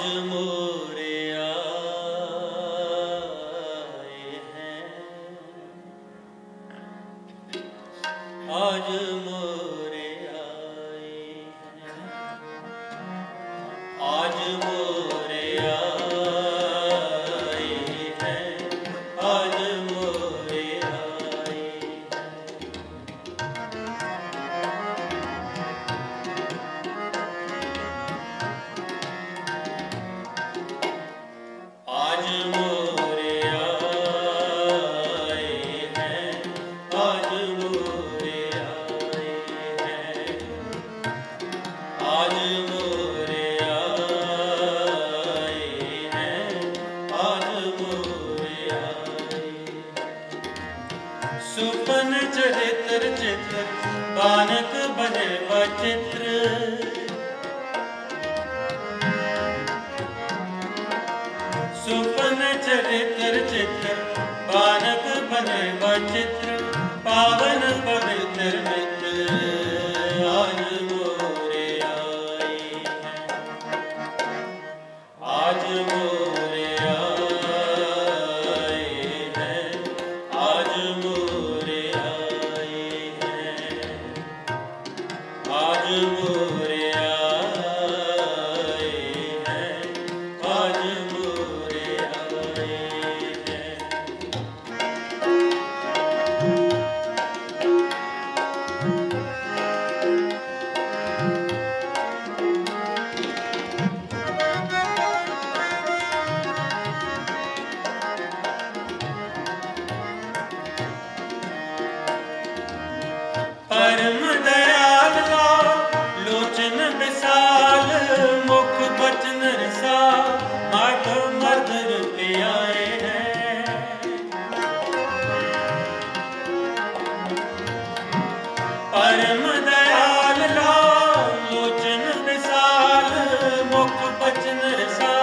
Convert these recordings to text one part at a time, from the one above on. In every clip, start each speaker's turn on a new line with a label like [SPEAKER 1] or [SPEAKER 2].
[SPEAKER 1] आज मोरे आए आज मोरे ਸੁਪਨ ਚਰਿਤਰ ਚਿਤਰ ਬਾਨਕ ਬਨੇ
[SPEAKER 2] ਵਾ
[SPEAKER 1] ਪਰਮ ਦਇਆਲਾ ਲੋਚਨ ਵਿਸਾਲ, ਮੁਖ ਬਚਨ ਰਸਾ
[SPEAKER 2] ਮਾਧਵ ਮਰਦਰ ਪਿਆਰੇ ਹੈ ਪਰਮ ਦਇਆਲਾ ਲੋਚਨ ਵਿਸਾਲ, ਮੁਖ ਬਚਨ ਰਸਾ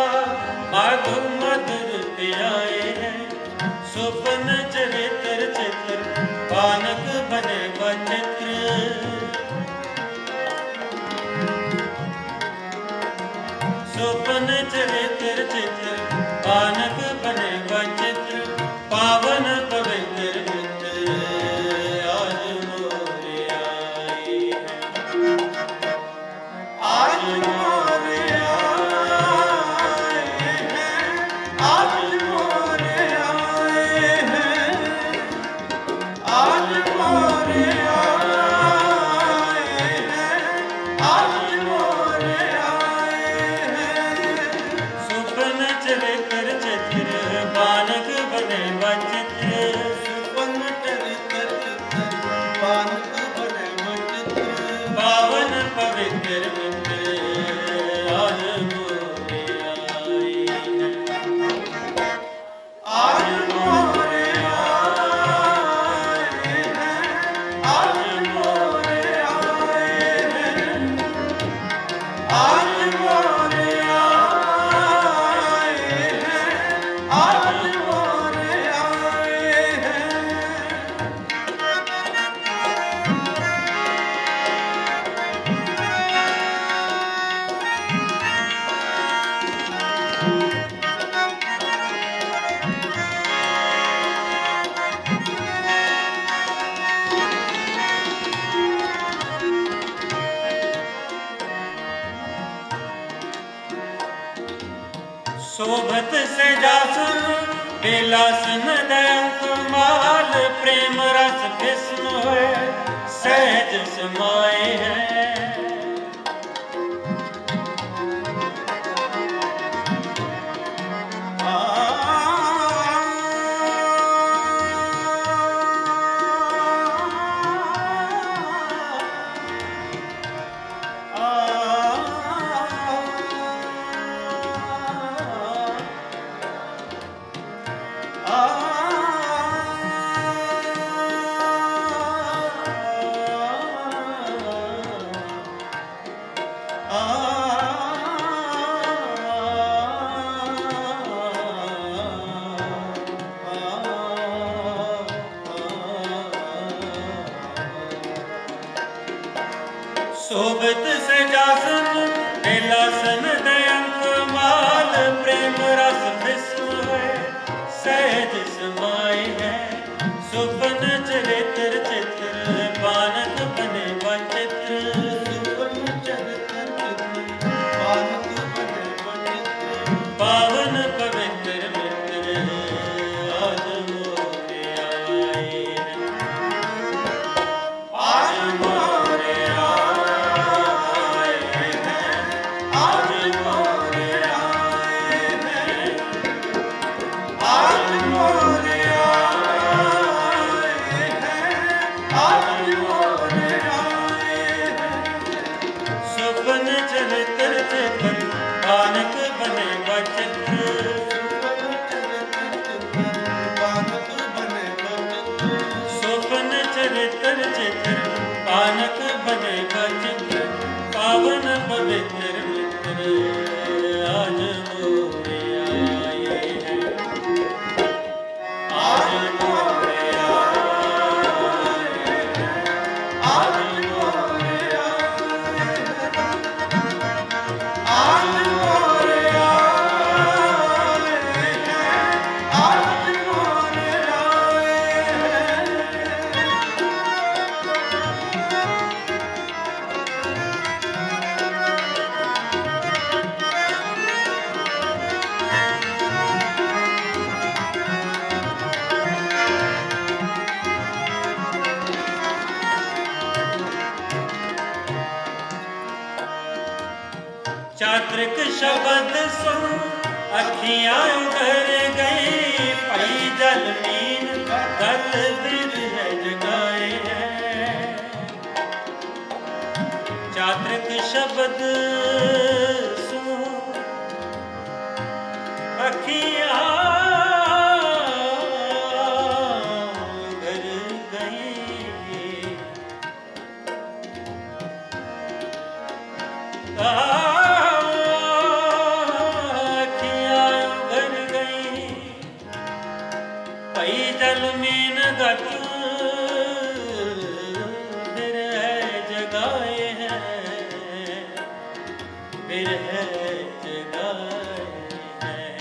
[SPEAKER 2] ਮਾਧਵ ਮਰਦਰ ਪਿਆਰੇ ਹੈ
[SPEAKER 1] ਸੁਪਨ ਚਰਿਤਰ ਚਿਤਰ, ਬਾਨਕ ਬਨੇ ਬਚ शोभत सजासन बेलासन दयंकुमाल
[SPEAKER 2] प्रेम रस विष्णु है सहज समाये हैं सोबत से जासन मेला सन
[SPEAKER 1] ਚਾਤ੍ਰਿਕ ਸ਼ਬਦ ਸੁਣ, ਅੱਖੀਆਂ ਉਗਰ ਗਈ ਭਈ ਜਲ ਮੀਨ ਗਲ ਦਿਲ ਜਗਾਏ ਹੈ। ਚਾਤ੍ਰਿਕ ਸ਼ਬਦ ਭਾਈ ਜਲ ਮੀਨ ਗਤ ਬਿਰਹਿ ਜਗਾਏ ਹੈ, ਬਿਰਹਿ ਜਗਾਏ ਹੈ।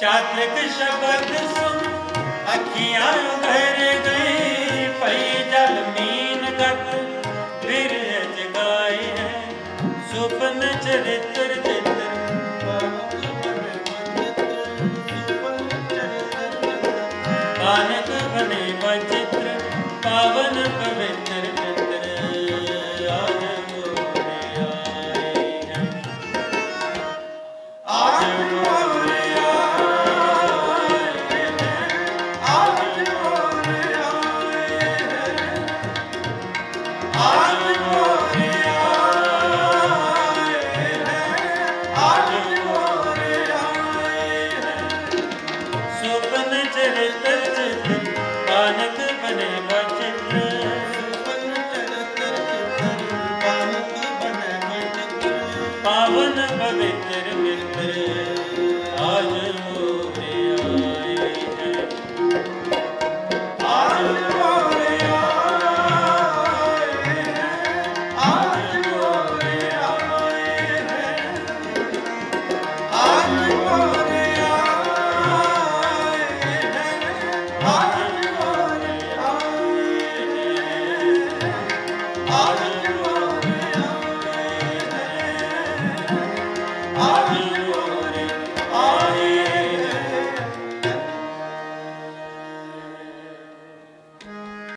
[SPEAKER 1] ਚਾਤ੍ਰਿਕ ਸ਼ਬਦ ਸੁਣ, ਅੱਖੀਆਂ ਉਭਰ